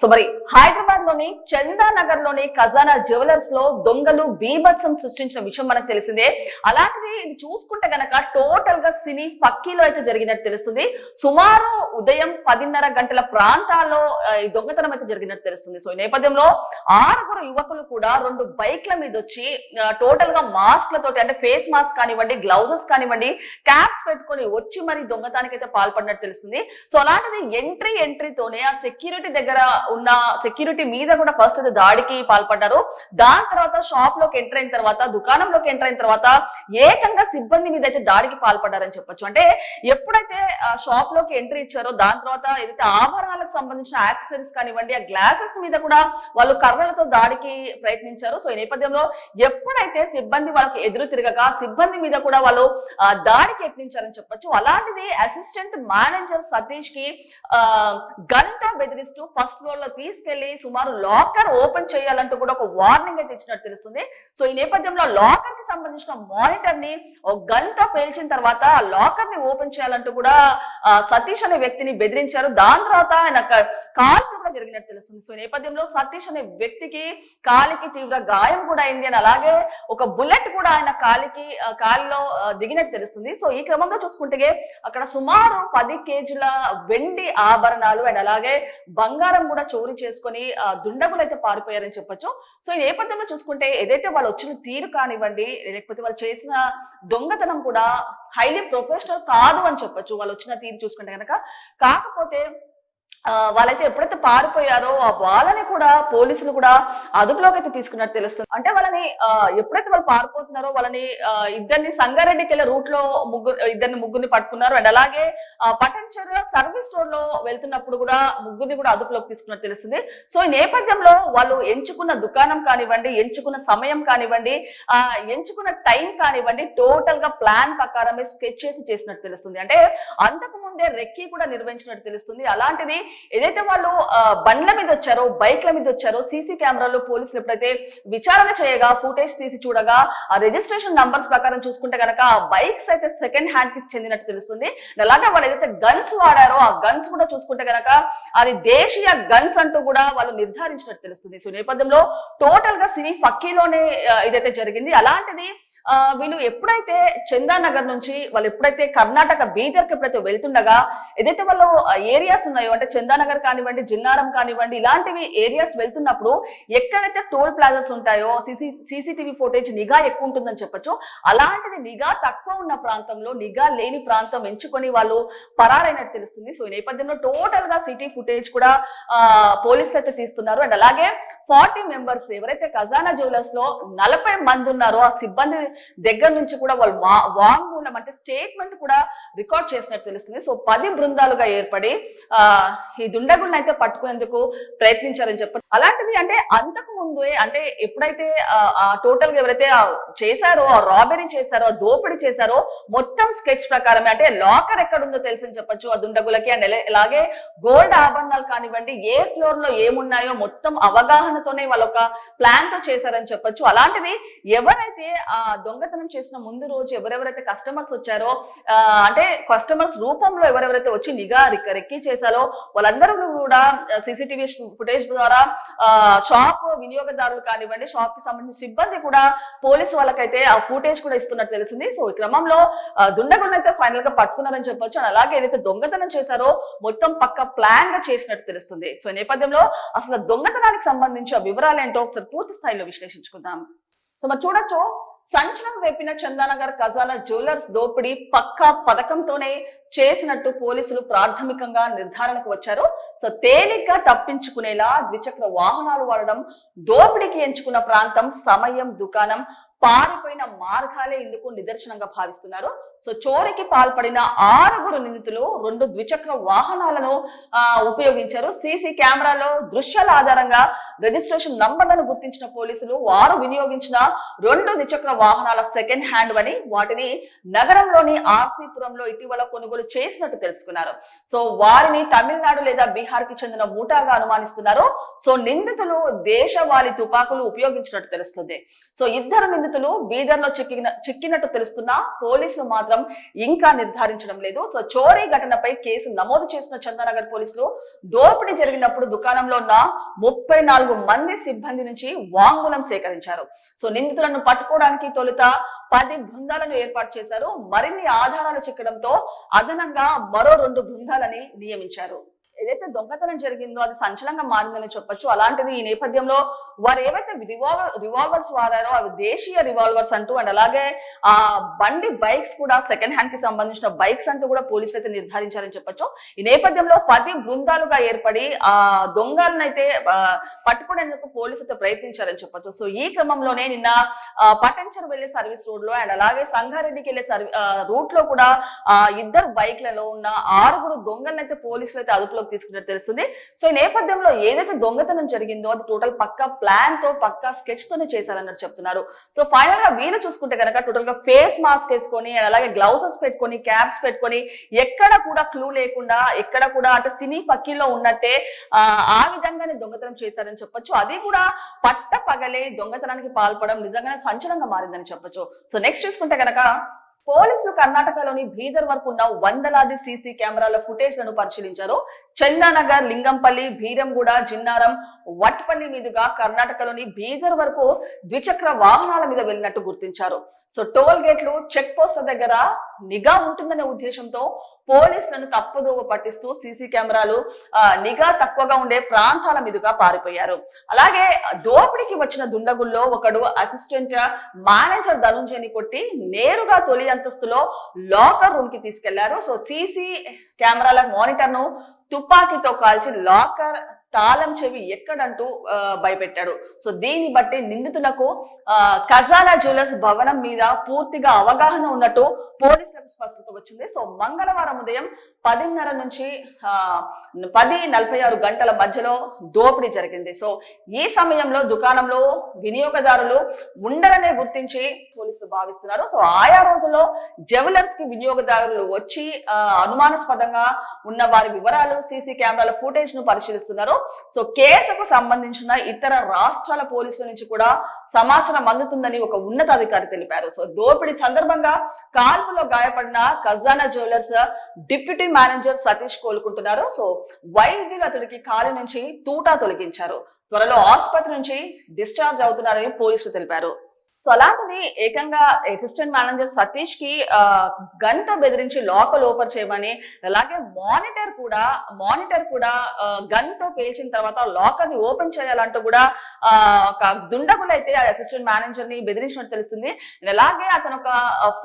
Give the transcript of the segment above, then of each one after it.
So మరి హైదరాబాద్లోని చందానగర్లోని ఖజానా జ్యువెలర్స్లో దొంగలు బీభత్సం సృష్టించిన విషయం మనకు తెలిసిందే. అలాంటిది ఇది చూసుకుంటే గనక టోటల్గా సినీ ఫక్కీలో అయితే జరిగినట్టు తెలుస్తుంది. సుమారు ఉదయం పదిన్నర గంటల ప్రాంతాల్లో ఈ దొంగతనం అయితే జరిగినట్టు తెలుస్తుంది. సో ఈ నేపథ్యంలో ఆరుగురు యువకులు కూడా రెండు బైక్ల మీద వచ్చి టోటల్గా మాస్క్లతో అంటే ఫేస్ మాస్క్ కానివ్వండి గ్లౌజెస్ కానివ్వండి క్యాప్స్ పెట్టుకొని వచ్చి మరి దొంగతానికి అయితే పాల్పడినట్టు తెలుస్తుంది. సో అలాంటిది ఎంట్రీ ఎంట్రీతోనే ఆ సెక్యూరిటీ దగ్గర ఉన్న సెక్యూరిటీ మీద కూడా ఫస్ట్ అయితే దాడికి పాల్పడ్డారు. దాని తర్వాత షాప్లోకి ఎంటర్ అయిన తర్వాత దుకాణంలోకి ఎంటర్ అయిన తర్వాత ఏకంగా సిబ్బంది మీద అయితే దాడికి పాల్పడ్డారని చెప్పొచ్చు. అంటే ఎప్పుడైతే షాప్లోకి ఎంట్రీ ఇచ్చారో దాని తర్వాత ఏదైతే ఆభరణాలకు సంబంధించిన యాక్సెసరీస్ కానివ్వండి ఆ గ్లాసెస్ మీద కూడా వాళ్ళు కర్రలతో దాడికి ప్రయత్నించారు. సో ఈ నేపథ్యంలో ఎప్పుడైతే సిబ్బంది వాళ్ళకి ఎదురు తిరగక సిబ్బంది మీద కూడా వాళ్ళు దాడికి యత్నించారని చెప్పొచ్చు. అలాంటిది అసిస్టెంట్ మేనేజర్ సతీష్కి గంట బెదిరిస్తూ ఫస్ట్ ఫ్లోర్ లో తీసుకెళ్ళి సుమారు లాకర్ ఓపెన్ చేయాలంటూ కూడా ఒక వార్నింగ్ అయితే ఇచ్చినట్టు తెలుస్తుంది. సో ఈ నేపథ్యంలో లాకర్కి సంబంధించిన మానిటర్ని ఒక గంట పేల్చిన తర్వాత ఆ లాకర్ని ఓపెన్ చేయాలంటూ కూడా సతీష్ అనే వ్యక్తిని బెదిరించారు. దాని తర్వాత ఆయన క- కాల్పు కూడా జరిగినట్టు తెలుస్తుంది. సో ఈ నేపథ్యంలో సతీష్ అనే వ్యక్తికి కాలికి తీవ్ర గాయం కూడా అయింది అని అలాగే ఒక బుల్లెట్ కూడా ఆయన కాలికి కాలిలో దిగినట్టు తెలుస్తుంది. సో ఈ క్రమంలో చూసుకుంటే అక్కడ సుమారు పది కేజీల వెండి ఆభరణాలు అండ్ అలాగే బంగారం కూడా చోరీ చేసుకొని ఆ, దుండగులు అయితే పారిపోయారని చెప్పొచ్చు. సో ఈ నేపథ్యంలో చూసుకుంటే ఏదైతే వాళ్ళు వచ్చిన తీరు కానివ్వండి లేకపోతే వాళ్ళు చేసిన దొంగతనం కూడా హైలీ ప్రొఫెషనల్ కాదు అని చెప్పొచ్చు. వాళ్ళు వచ్చిన తీరు చూసుకుంటే కనుక కాకపోతే వాళ్ళైతే ఎప్పుడైతే పారిపోయారో ఆ వాళ్ళని కూడా పోలీసులు కూడా అదుపులోకి అయితే తీసుకున్నట్టు తెలుస్తుంది. అంటే వాళ్ళని ఎప్పుడైతే వాళ్ళు పారిపోతున్నారో వాళ్ళని ఇద్దరిని సంగారెడ్డికి వెళ్ళే రూట్లో ముగ్గురు ఇద్దరిని ముగ్గురిని పట్టుకున్నారు. అండ్ అలాగే పటంచర్ సర్వీస్ రోడ్లో వెళ్తున్నప్పుడు కూడా ముగ్గురిని కూడా అదుపులోకి తీసుకున్నట్టు తెలుస్తుంది. సో ఈ నేపథ్యంలో వాళ్ళు ఎంచుకున్న దుకాణం కానివ్వండి ఎంచుకున్న సమయం కానివ్వండి ఆ ఎంచుకున్న టైం కానివ్వండి టోటల్గా ప్లాన్ ప్రకారమే స్కెచ్ చేసి చేసినట్టు తెలుస్తుంది. అంటే అంతకు ముందే రెక్కీ కూడా నిర్వహించినట్టు తెలుస్తుంది. అలాంటిది ఏదైతే వాళ్ళు బండ్ల మీద వచ్చారో బైక్ల మీద వచ్చారో సీసీ కెమెరాలో పోలీసులు ఎప్పుడైతే విచారణ చేయగా ఫుటేజ్ తీసి చూడగా ఆ రిజిస్ట్రేషన్ నంబర్స్ ప్రకారం చూసుకుంటే కనుక ఆ బైక్స్ అయితే సెకండ్ హ్యాండ్కి చెందినట్టు తెలుస్తుంది. అలాగే వాళ్ళు ఏదైతే గన్స్ వాడారో ఆ గన్స్ కూడా చూసుకుంటే కనుక అది దేశీయ గన్స్ అంటూ కూడా వాళ్ళు నిర్ధారించినట్టు తెలుస్తుంది. సో నేపథ్యంలో టోటల్గా సినీ ఫక్కీలోనే ఇదైతే జరిగింది. అలాంటిది వీళ్ళు ఎప్పుడైతే చందానగర్ నుంచి వాళ్ళు ఎప్పుడైతే కర్ణాటక బీదర్కి ఎప్పుడైతే వెళ్తుండగా ఏదైతే వాళ్ళు ఏరియాస్ ఉన్నాయో అంటే చందానగర్ కానివ్వండి జిన్నారం కానివ్వండి ఇలాంటివి ఏరియాస్ వెళ్తున్నప్పుడు ఎక్కడైతే టోల్ ప్లాజాస్ ఉంటాయో సీసీ సీసీటీవీ ఫుటేజ్ నిఘా ఎక్కువ ఉంటుందని చెప్పొచ్చు. అలాంటిది నిఘా తక్కువ ఉన్న ప్రాంతంలో నిఘా లేని ప్రాంతం ఎంచుకొని వాళ్ళు పరారైనట్టు తెలుస్తుంది. సో ఈ నేపథ్యంలో టోటల్గా సిటీ ఫుటేజ్ కూడా పోలీసులు అయితే తీస్తున్నారు. అండ్ అలాగే ఫార్టీ మెంబర్స్ ఎవరైతే ఖజానా జ్యువెలర్స్లో నలభై మంది ఉన్నారో ఆ సిబ్బంది దగ్గర నుంచి కూడా వాళ్ళు వాంగ్మూలం అంటే స్టేట్మెంట్ కూడా రికార్డ్ చేసినట్టు తెలుస్తుంది. సో పది బృందాలుగా ఏర్పడి ఆ ఈ దుండగులను అయితే పట్టుకునేందుకు ప్రయత్నించారని చెప్పారు అలాంటిది అంటే అంతకు ముందే అంటే ఎప్పుడైతే ఆ టోటల్గా ఎవరైతే చేశారో ఆ చేశారో దోపిడీ చేశారో మొత్తం స్కెచ్ ప్రకారమే అంటే లాకర్ ఎక్కడుందో తెలుసని చెప్పొచ్చు ఆ దుండగులకి అండ్ అలాగే గోల్డ్ ఆభరణాలు కానివ్వండి ఏ ఫ్లోర్లో ఏమున్నాయో మొత్తం అవగాహనతోనే వాళ్ళ ఒక ప్లాన్తో చేశారని చెప్పొచ్చు. అలాంటిది ఎవరైతే ఆ దొంగతనం చేసిన ముందు రోజు ఎవరెవరైతే కస్టమర్స్ వచ్చారో అంటే కస్టమర్స్ రూపంలో ఎవరెవరైతే వచ్చి నిఘా రిక్- రెక్కి చేశారో వాళ్ళందరూ కూడా సీసీటీవీ ఫుటేజ్ ద్వారా షాప్ వినియోగదారులు కానివ్వండి షాప్కి సంబంధించిన సిబ్బంది కూడా పోలీసు వాళ్ళకైతే ఆ ఫుటేజ్ కూడా ఇస్తున్నట్టు తెలిసింది. సో ఈ క్రమంలో ఆ, దుండగులను అయితే ఫైనల్గా పట్టుకున్నారని చెప్పొచ్చు. అండ్ అలాగే ఏదైతే దొంగతనం చేశారో మొత్తం పక్క ప్లాన్గా చేసినట్టు తెలుస్తుంది. సో నేపథ్యంలో అసలు దొంగతనానికి సంబంధించి ఆ వివరాలు ఏంటో ఒకసారి పూర్తి స్థాయిలో విశ్లేషించుకుందాం. సో మరి చూడొచ్చు సంచలనం వేపిన చందానగర్ ఖజానా జ్యువెలర్స్ దోపిడీ పక్కా పథకంతోనే చేసినట్టు పోలీసులు ప్రాథమికంగా నిర్ధారణకు వచ్చారు. సో తేలిగ్గా తప్పించుకునేలా ద్విచక్ర వాహనాలు వాడడం దోపిడీకి ఎంచుకున్న ప్రాంతం సమయం దుకాణం పారిపోయిన మార్గాలే ఇందుకు నిదర్శనంగా భావిస్తున్నారు. సో చోరీకి పాల్పడిన ఆరుగురు నిందితులు రెండు ద్విచక్ర వాహనాలను ఉపయోగించారు. సీసీ కెమెరాలో దృశ్యాల ఆధారంగా రిజిస్ట్రేషన్ నంబర్లను గుర్తించిన పోలీసులు వారు వినియోగించిన రెండు ద్విచక్ర వాహనాల సెకండ్ హ్యాండ్ అని వాటిని నగరంలోని ఆర్సీపురంలో ఇటీవల కొనుగోలు చేసినట్టు తెలుసుకున్నారు. సో వారిని తమిళనాడు లేదా బీహార్కి చెందిన మూటాగా అనుమానిస్తున్నారు. సో నిందితులు దేశవాళీ తుపాకులు ఉపయోగించినట్టు తెలుస్తుంది. సో ఇద్దరు నిందితులు నిందితులు బీదర్లో చిక్కిన చిక్కినట్టు తెలుస్తున్నా పోలీసులు మాత్రం ఇంకా నిర్ధారించడం లేదు. సో చోరీ ఘటనపై కేసు నమోదు చేసిన చందానగర్ పోలీసులు దోపిడీ జరిగినప్పుడు దుకాణంలో ఉన్న ముప్పై నాలుగు మంది సిబ్బంది నుంచి వాంగ్మూలం సేకరించారు. సో నిందితులను పట్టుకోవడానికి తొలుత పది బృందాలను ఏర్పాటు చేశారు. మరిన్ని ఆధారాలు చిక్కడంతో అదనంగా మరో రెండు బృందాలని నియమించారు. ఏదైతే దొంగతనం జరిగిందో అది సంచలనంగా మారిందని చెప్పొచ్చు. అలాంటిది ఈ నేపథ్యంలో వారు ఏవైతే రివాల్వర్ రివాల్వర్స్ వాడారో అవి దేశీయ రివాల్వర్స్ అంటూ అండ్ అలాగే ఆ బండి బైక్స్ కూడా సెకండ్ హ్యాండ్కి సంబంధించిన బైక్స్ అంటూ కూడా పోలీసులు అయితే నిర్ధారించారని చెప్పొచ్చు. ఈ నేపథ్యంలో పది బృందాలుగా ఏర్పడి ఆ దొంగలను అయితే పట్టుకునేందుకు పోలీసులు అయితే ప్రయత్నించారని చెప్పొచ్చు. సో ఈ క్రమంలోనే నిన్న పటంచర్ వెళ్ళే సర్వీస్ రోడ్లో అండ్ అలాగే సంగారెడ్డికి వెళ్ళే సర్వీ రూట్లో కూడా ఇద్దరు బైక్లలో ఉన్న ఆరుగురు దొంగలను అయితే పోలీసులు అయితే అదుపులోకి తీసుకున్నట్టు తెలుస్తుంది. సో ఈ నేపథ్యంలో ఏదైతే దొంగతనం జరిగిందో అది టోటల్ పక్క ప్లాన్తో పక్క స్కెచ్ తోనే చేశారన్నట్టు చెప్తున్నారు. సో ఫైనల్గా వీళ్ళు చూసుకుంటే కనుక టోటల్గా ఫేస్ మాస్క్ వేసుకొని అలాగే గ్లౌసెస్ పెట్టుకొని క్యాప్స్ పెట్టుకొని ఎక్కడ కూడా క్లూ లేకుండా ఎక్కడ కూడా అంటే సినీ ఫకీల్లో ఉన్నట్టే ఆ ఆ విధంగానే దొంగతనం చేశారని చెప్పొచ్చు. అది కూడా పట్ట పగలే దొంగతనానికి పాల్పడడం నిజంగానే సంచలనంగా మారిందని చెప్పొచ్చు. సో నెక్స్ట్ చూసుకుంటే కనుక పోలీసులు కర్ణాటకలోని బీదర్ వరకు ఉన్న వందలాది సీసీ కెమెరాల ఫుటేజ్లను పరిశీలించారు. చందానగర్ లింగంపల్లి భీరంగూడ జిన్నారం వట్పల్లి మీదుగా కర్ణాటకలోని బీదర్ వరకు ద్విచక్ర వాహనాల మీద వెళ్ళినట్టు గుర్తించారు. సో టోల్ గేట్లు చెక్ పోస్ట్ల దగ్గర నిఘా ఉంటుందనే ఉద్దేశంతో పోలీసులను తప్పుదోవ పట్టిస్తూ సీసీ కెమెరాలు నిఘా తక్కువగా ఉండే ప్రాంతాల మీదుగా పారిపోయారు. అలాగే దోపిడీకి వచ్చిన దుండగుల్లో ఒకడు అసిస్టెంట్ మేనేజర్ ధనుంజయని కొట్టి నేరుగా తొలి అంతస్తులో లాకర్ రూమ్కి తీసుకెళ్ళారు. సో సీసీ కెమెరాల మానిటర్ను తుపాకీతో కాల్చి లాకర్ తాళం చెవి ఎక్కడంటూ భయపెట్టాడు. సో దీన్ని బట్టి నిందితులకు ఖజానా జ్యువెలర్స్ భవనం మీద పూర్తిగా అవగాహన ఉన్నట్టు పోలీసులకు స్పష్టత వచ్చింది. సో మంగళవారం ఉదయం పదిన్నర నుంచి పది నలభై ఆరు గంటల మధ్యలో దోపిడీ జరిగింది. సో ఈ సమయంలో దుకాణంలో వినియోగదారులు ఉండరనే గుర్తించి పోలీసులు భావిస్తున్నారు. సో ఆయా రోజుల్లో జ్యువెలర్స్కి వినియోగదారులు వచ్చి అనుమానాస్పదంగా ఉన్న వారి వివరాలు సీసీ కెమెరాల ఫుటేజ్ను పరిశీలిస్తున్నారు. సో కేసుకు సంబంధించిన ఇతర రాష్ట్రాల పోలీసుల నుంచి కూడా సమాచారం అందుతుందని ఒక ఉన్నతాధికారి తెలిపారు. సో దోపిడీ సందర్భంగా కాల్పులో గాయపడిన Khajana jewellers deputy manager Satish కోలుకుంటున్నారు. So వైద్యులు అతడికి కాలు నుంచి తూటా తొలగించారు. త్వరలో ఆసుపత్రి నుంచి డిశ్చార్జ్ అవుతున్నారని పోలీసులు తెలిపారు. సో అలాంటిది ఏకంగా అసిస్టెంట్ మేనేజర్ సతీష్కి ఆ, గన్తో బెదిరించి లోకల్ ఓపెన్ చేయమని అలాగే మానిటర్ కూడా మానిటర్ కూడా గన్తో పేల్చిన తర్వాత లాకర్ని ఓపెన్ చేయాలంటూ కూడా ఒక దుండగులు అయితే అసిస్టెంట్ మేనేజర్ని బెదిరించినట్టు తెలుస్తుంది. అలాగే అతను ఒక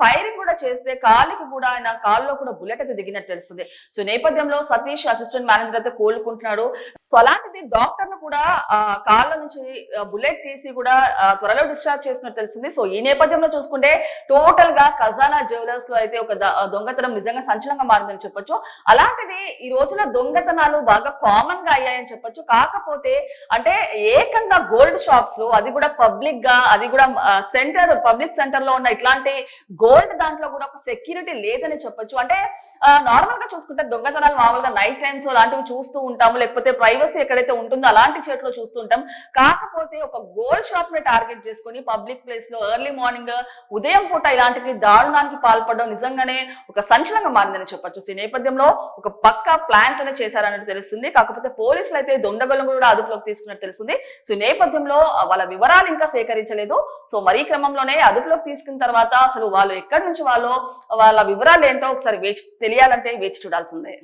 ఫైరింగ్ కూడా చేస్తే కాలికి కూడా ఆయన కాల్లో కూడా బుల్లెట్ అయితే దిగినట్టు తెలుస్తుంది. సో నేపథ్యంలో సతీష్ అసిస్టెంట్ మేనేజర్ అయితే కోలుకుంటున్నాడు. సో అలాంటిది డాక్టర్ను కూడా కాళ్ళ నుంచి బుల్లెట్ తీసి కూడా త్వరలో డిశ్చార్జ్ చేసినట్టు తెలిసింది సో ఈ నేపథ్యంలో చూసుకుంటే టోటల్గా ఖజానా జ్యువెలర్స్లో అయితే ఒక దొంగతనం నిజంగా సంచలనంగా మారిందని చెప్పొచ్చు. అలాంటిది ఈ రోజున దొంగతనాలు బాగా కామన్గా అయ్యాయని చెప్పొచ్చు. కాకపోతే అంటే ఏకంగా గోల్డ్ షాప్స్లో అది కూడా పబ్లిక్గా అది కూడా సెంటర్ పబ్లిక్ సెంటర్లో ఉన్న ఇట్లాంటి గోల్డ్ దాంట్లో కూడా ఒక సెక్యూరిటీ లేదని చెప్పొచ్చు. అంటే నార్మల్గా చూసుకుంటే దొంగతనాలు మామూలుగా నైట్ టైమ్స్ అలాంటివి చూస్తూ ఉంటాము. లేకపోతే ప్రైవసీ ఎక్కడైతే ఉంటుందో అలాంటి చేతిలో చూస్తూ ఉంటాం. కాకపోతే ఒక గోల్డ్ షాప్ని టార్గెట్ చేసుకొని పబ్లిక్ ప్లేస్ లో ఎర్లీ మార్నింగ్ ఉదయం పూట ఇలాంటివి దారుణానికి పాల్పడడం నిజంగానే ఒక సంచలనంగా మారిందని చెప్పొచ్చు. సో ఈ నేపథ్యంలో ఒక పక్క ప్లాన్ తోనే చేశారన్నట్టు తెలుస్తుంది. కాకపోతే పోలీసులు అయితే దొండగలం కూడా అదుపులోకి తీసుకున్నట్టు తెలుస్తుంది. సో ఈ నేపథ్యంలో వాళ్ళ వివరాలు ఇంకా సేకరించలేదు. సో మరీ క్రమంలోనే అదుపులోకి తీసుకున్న తర్వాత అసలు వాళ్ళు ఎక్కడి నుంచి వాళ్ళు వాళ్ళ వివరాలు ఏంటో ఒకసారి వేచి తెలియాలంటే వేచి చూడాల్సిందే.